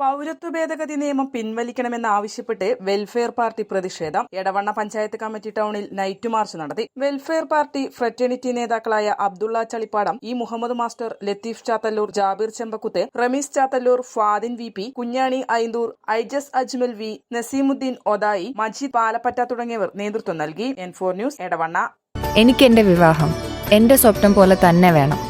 പൗരത്വ ഭേദഗതി നിയമം പിൻവലിക്കണമെന്നാവശ്യപ്പെട്ട് വെൽഫെയർ പാർട്ടി പ്രതിഷേധം. എടവണ്ണ പഞ്ചായത്ത് കമ്മിറ്റി ടൗണിൽ നൈറ്റ് മാർച്ച് നടത്തി. വെൽഫെയർ പാർട്ടി ഫ്രറ്റേണിറ്റി നേതാക്കളായ Abdulla Chalippadam E Muhammad master Latheef Chathallur Jabir Chembakuth Rameez Chathallur Fadin V P Kunjani Ainthur Aijas Ajmal V Naseemuddin Odayi Majeed Palappatta തുടങ്ങിയവർ നേതൃത്വം നൽകി. N four news Edavanna. എനിക്ക് എന്റെ വിവാഹം. എന്റെ സ്വപ്നം പോലെ തന്നെ വേണം.